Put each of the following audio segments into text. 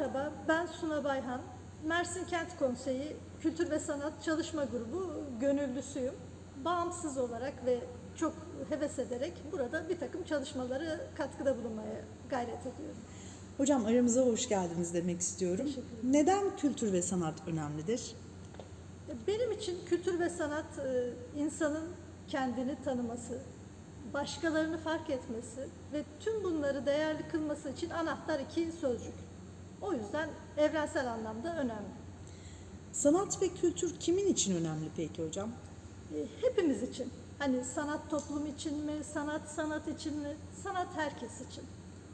Merhaba, ben Suna Bayhan. Mersin Kent Konseyi Kültür ve Sanat Çalışma Grubu gönüllüsüyüm. Bağımsız olarak ve çok heves ederek burada bir takım çalışmaları katkıda bulunmaya gayret ediyorum. Hocam aramıza hoş geldiniz demek istiyorum. Neden kültür ve sanat önemlidir? Benim için kültür ve sanat e, insanın kendini tanıması, başkalarını fark etmesi ve tüm bunları değerli kılması için anahtar iki sözcük. O yüzden evrensel anlamda önemli. Sanat ve kültür kimin için önemli peki hocam? E, hepimiz için. Hani sanat toplum için mi, sanat sanat için mi? Sanat herkes için.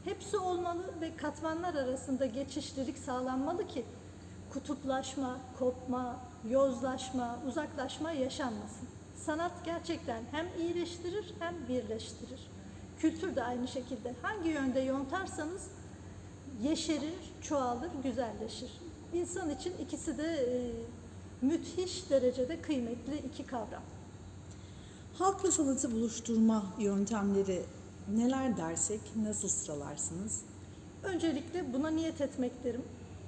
Hepsi olmalı ve katmanlar arasında geçişlilik sağlanmalı ki kutuplaşma, kopma, yozlaşma, uzaklaşma yaşanmasın. Sanat gerçekten hem iyileştirir hem birleştirir. Kültür de aynı şekilde. Hangi yönde yontarsanız yeşerir, çoğalır, güzelleşir. İnsan için ikisi de e, müthiş derecede kıymetli iki kavram. Halkla sanatı buluşturma yöntemleri neler dersek nasıl sıralarsınız? Öncelikle buna niyet etmek derim.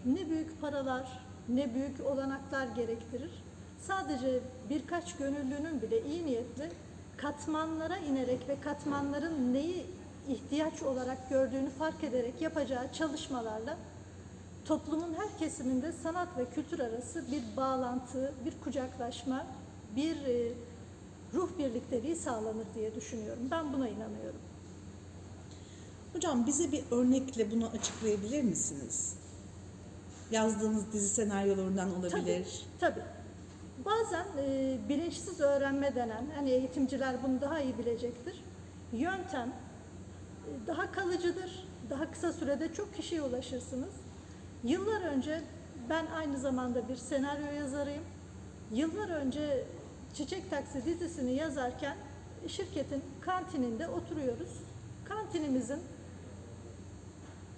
Ne büyük paralar, ne büyük olanaklar gerektirir. Sadece birkaç gönüllünün bile iyi niyetli katmanlara inerek ve katmanların neyi ihtiyaç olarak gördüğünü fark ederek yapacağı çalışmalarla toplumun her kesiminde sanat ve kültür arası bir bağlantı, bir kucaklaşma, bir e, ruh birlikteliği sağlanır diye düşünüyorum. Ben buna inanıyorum. Hocam bize bir örnekle bunu açıklayabilir misiniz? Yazdığınız dizi senaryolarından olabilir. Tabii. tabii. Bazen e, bilinçsiz öğrenme denen, hani eğitimciler bunu daha iyi bilecektir. Yöntem daha kalıcıdır, daha kısa sürede çok kişiye ulaşırsınız. Yıllar önce ben aynı zamanda bir senaryo yazarıyım. Yıllar önce Çiçek Taksi dizisini yazarken şirketin kantininde oturuyoruz. Kantinimizin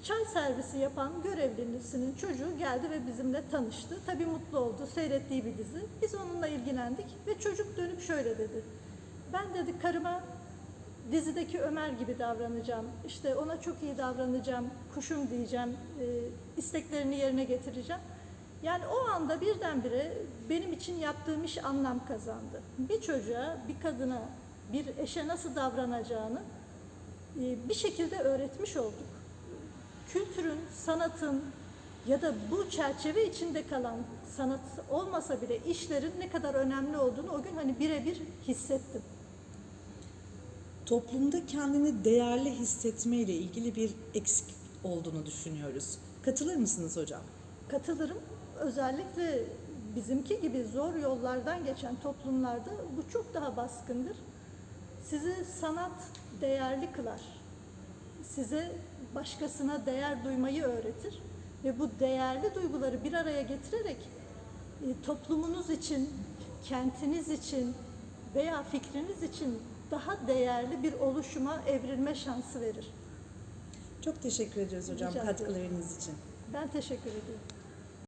Çay servisi yapan görevlisinin çocuğu geldi ve bizimle tanıştı. Tabii mutlu oldu, seyrettiği bir dizi. Biz onunla ilgilendik ve çocuk dönüp şöyle dedi. Ben dedi karıma dizideki Ömer gibi davranacağım. İşte ona çok iyi davranacağım, kuşum diyeceğim, e, isteklerini yerine getireceğim. Yani o anda birdenbire benim için yaptığım iş anlam kazandı. Bir çocuğa, bir kadına, bir eşe nasıl davranacağını e, bir şekilde öğretmiş olduk kültürün, sanatın ya da bu çerçeve içinde kalan sanat olmasa bile işlerin ne kadar önemli olduğunu o gün hani birebir hissettim. Toplumda kendini değerli hissetme ile ilgili bir eksik olduğunu düşünüyoruz. Katılır mısınız hocam? Katılırım. Özellikle bizimki gibi zor yollardan geçen toplumlarda bu çok daha baskındır. Sizi sanat değerli kılar. Size başkasına değer duymayı öğretir ve bu değerli duyguları bir araya getirerek e, toplumunuz için, kentiniz için veya fikriniz için daha değerli bir oluşuma evrilme şansı verir. Çok teşekkür ediyoruz hocam Rica katkılarınız için. Ben teşekkür ediyorum.